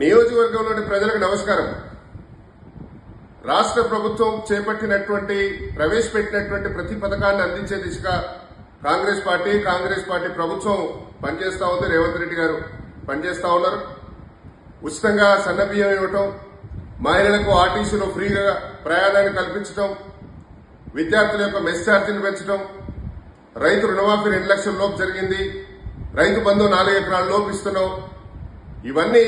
నియోజకవర్గంలోని ప్రజలకు నమస్కారం. రాష్ట్ర ప్రభుత్వం చేపట్టినటువంటి ప్రవేశపెట్టినటువంటి ప్రతి పథకాన్ని అందించే దిశగా కాంగ్రెస్ పార్టీ కాంగ్రెస్ పార్టీ ప్రభుత్వం పనిచేస్తా ఉంది. రేవంత్ రెడ్డి గారు పనిచేస్తా ఉన్నారు. ఉచితంగా సన్నబియ్యం ఇవ్వటం మహిళలకు ఆర్టీసీలో ఫ్రీగా ప్రయాణాన్ని కల్పించడం విద్యార్థుల యొక్క మెస్ ఛార్జీని పెంచడం రైతు రుణమాఫీ రెండు లక్షల లోపు జరిగింది రైతు బంధు నాలుగు ఎకరాల లోపు ఇస్తున్నాం. ఇవన్నీ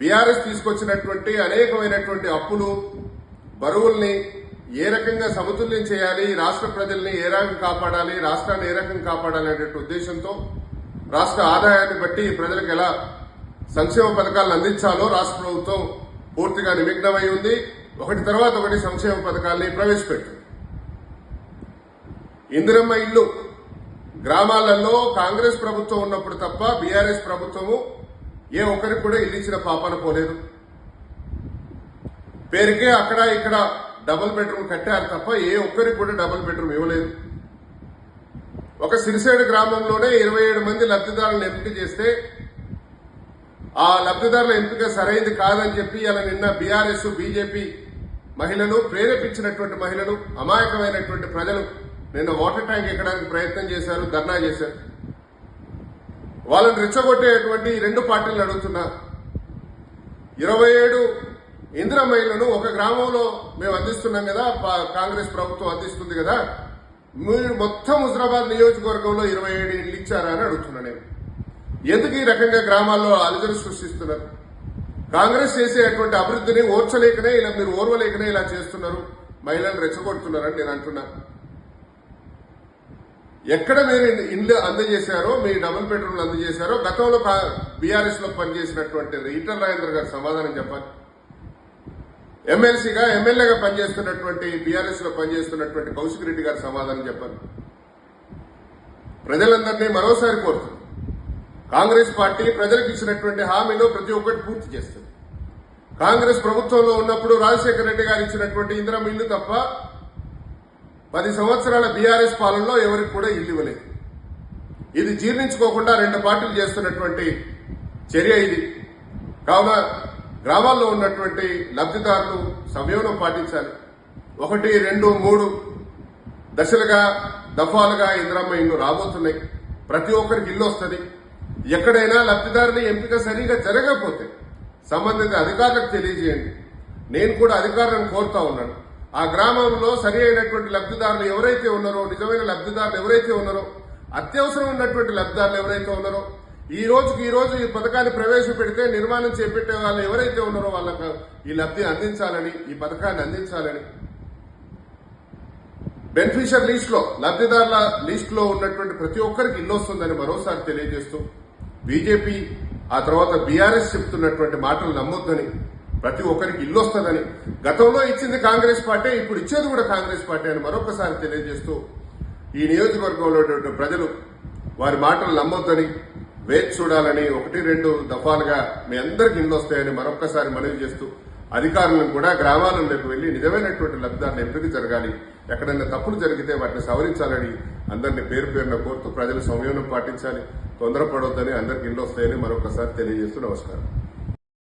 బీఆర్ఎస్ తీసుకొచ్చినటువంటి అనేకమైనటువంటి అప్పులు బరువుల్ని ఏ రకంగా సమతుల్యం చేయాలి రాష్ట్ర ప్రజల్ని ఏ రకంగా కాపాడాలి రాష్ట్రాన్ని ఏ రకంగా కాపాడాలి అనేటువంటి ఉద్దేశంతో రాష్ట్ర ఆదాయాన్ని బట్టి ప్రజలకు ఎలా సంక్షేమ పథకాలను అందించాలో రాష్ట్ర ప్రభుత్వం పూర్తిగా నిమగ్నమై ఉంది. ఒకటి తర్వాత ఒకటి సంక్షేమ పథకాల్ని ప్రవేశపెట్టింది. ఇందిరమ్మ ఇల్లు గ్రామాలలో కాంగ్రెస్ ప్రభుత్వం ఉన్నప్పుడు తప్ప బీఆర్ఎస్ ప్రభుత్వము ఏ ఒక్కరికి కూడా ఇల్లు ఇచ్చిన పాపాన పోలేదు. పేరుకే అక్కడ ఇక్కడ డబుల్ బెడ్రూమ్ కట్టారు తప్ప ఏ ఒక్కరికి కూడా డబుల్ బెడ్రూమ్ ఇవ్వలేదు. ఒక సిరిసేడు గ్రామంలోనే ఇరవై ఏడు మంది లబ్ధిదారులను ఎంపిక చేస్తే ఆ లబ్ధిదారుల ఎంపిక సరైంది కాదని చెప్పి అలా నిన్న బీఆర్ఎస్ బీజేపీ మహిళలు ప్రేరేపించినటువంటి మహిళలు అమాయకమైనటువంటి ప్రజలు నిన్న వాటర్ ట్యాంక్ ఎక్కడానికి ప్రయత్నం చేశారు ధర్నా చేశారు. వాళ్ళని రెచ్చగొట్టేటువంటి రెండు పార్టీలు అడుగుతున్నా ఇరవై ఏడు ఇందిరా మహిళలను ఒక గ్రామంలో మేము అందిస్తున్నాం కదా పా- కాంగ్రెస్ ప్రభుత్వం అందిస్తుంది కదా మీరు మొత్తం హుజరాబాద్ నియోజకవర్గంలో ఇరవై ఏడు ఇళ్ళు ఇచ్చారా అని అడుగుతున్నా నేను. ఎందుకు ఈ రకంగా గ్రామాల్లో అలజడి సృష్టిస్తున్నారు? కాంగ్రెస్ చేసేటువంటి అభివృద్ధిని ఓర్చలేకనే ఇలా మీరు ఓర్వలేకనే ఇలా చేస్తున్నారు మహిళలు రెచ్చగొడుతున్నారని నేను అంటున్నా. ఎక్కడ మీరు ఇండ్లు అందజేశారో మీ డబుల్ బెడ్రూమ్లు అందజేశారో గతంలో బీఆర్ఎస్లో పనిచేసినటువంటి ఈటల రాజేంద్ర గారు సమాధానం చెప్పాలి. ఎమ్మెల్సీగా ఎమ్మెల్యేగా పనిచేస్తున్నటువంటి బీఆర్ఎస్లో పనిచేస్తున్నటువంటి కౌశిక్ రెడ్డి గారు సమాధానం చెప్పాలి. ప్రజలందరినీ మరోసారి కోరుతుంది కాంగ్రెస్ పార్టీ ప్రజలకు ఇచ్చినటువంటి హామీలు ప్రతి ఒక్కటి పూర్తి చేస్తుంది. కాంగ్రెస్ ప్రభుత్వంలో ఉన్నప్పుడు రాజశేఖర రెడ్డి గారు ఇచ్చినటువంటి ఇందిరా ఇల్లు తప్ప పది సంవత్సరాల బీఆర్ఎస్ పాలనలో ఎవరికి కూడా ఇల్లు ఇవ్వలేదు. ఇది జీర్ణించుకోకుండా రెండు పార్టీలు చేస్తున్నటువంటి చర్య ఇది. కావున గ్రామాల్లో ఉన్నటువంటి లబ్ధిదారులు సంయమనం పాటించాలి. ఒకటి రెండు మూడు దశలుగా దఫాలుగా ఇందిరమ్మ ఇల్లు రాబోతున్నాయి. ప్రతి ఒక్కరికి ఇల్లు వస్తుంది. ఎక్కడైనా లబ్ధిదారుని ఎంపిక సరిగా జరగకపోతే సంబంధిత అధికారులకు తెలియజేయండి. నేను కూడా అధికారులను కోరుతా ఉన్నాను. ఆ గ్రామంలో సరి అయినటువంటి లబ్ధిదారులు ఎవరైతే ఉన్నారో నిజమైన లబ్ధిదారులు ఎవరైతే ఉన్నారో అత్యవసరం ఉన్నటువంటి లబ్ధిదారులు ఎవరైతే ఉన్నారో ఈ రోజుకి ఈ రోజు ఈ పథకాన్ని ప్రవేశపెడితే నిర్మాణం చేపట్టే వాళ్ళు ఎవరైతే ఉన్నారో వాళ్ళకు ఈ లబ్ధి అందించాలని ఈ పథకాన్ని అందించాలని. బెనిఫిషియర్ లిస్ట్లో లబ్ధిదారుల లిస్ట్లో ఉన్నటువంటి ప్రతి ఒక్కరికి ఇల్లు వస్తుందని మరోసారి తెలియజేస్తూ బీజేపీ ఆ తర్వాత బీఆర్ఎస్ చెప్తున్నటువంటి మాటలు నమ్మొద్దని ప్రతి ఒక్కరికి ఇల్లు వస్తుందని. గతంలో ఇచ్చింది కాంగ్రెస్ పార్టీ ఇప్పుడు ఇచ్చేది కూడా కాంగ్రెస్ పార్టీ అని మరొకసారి తెలియజేస్తూ ఈ నియోజకవర్గంలో ఉన్నటువంటి ప్రజలు వారి మాటలు నమ్మొద్దని వేచి చూడాలని ఒకటి రెండు దఫాలుగా మీ అందరికి ఇల్లు వస్తాయని మరొకసారి మనవి చేస్తూ అధికారులను కూడా గ్రామాలలోకి వెళ్ళి నిజమైనటువంటి లబ్ధిదారుల ఎంపిక జరగాలి ఎక్కడైనా తప్పులు జరిగితే వాటిని సవరించాలని అందరినీ పేరు పేరున కోరుతూ ప్రజలు సంయమనం పాటించాలి తొందరపడొద్దని అందరికి ఇల్లు వస్తాయని మరొకసారి తెలియజేస్తూ నమస్కారం.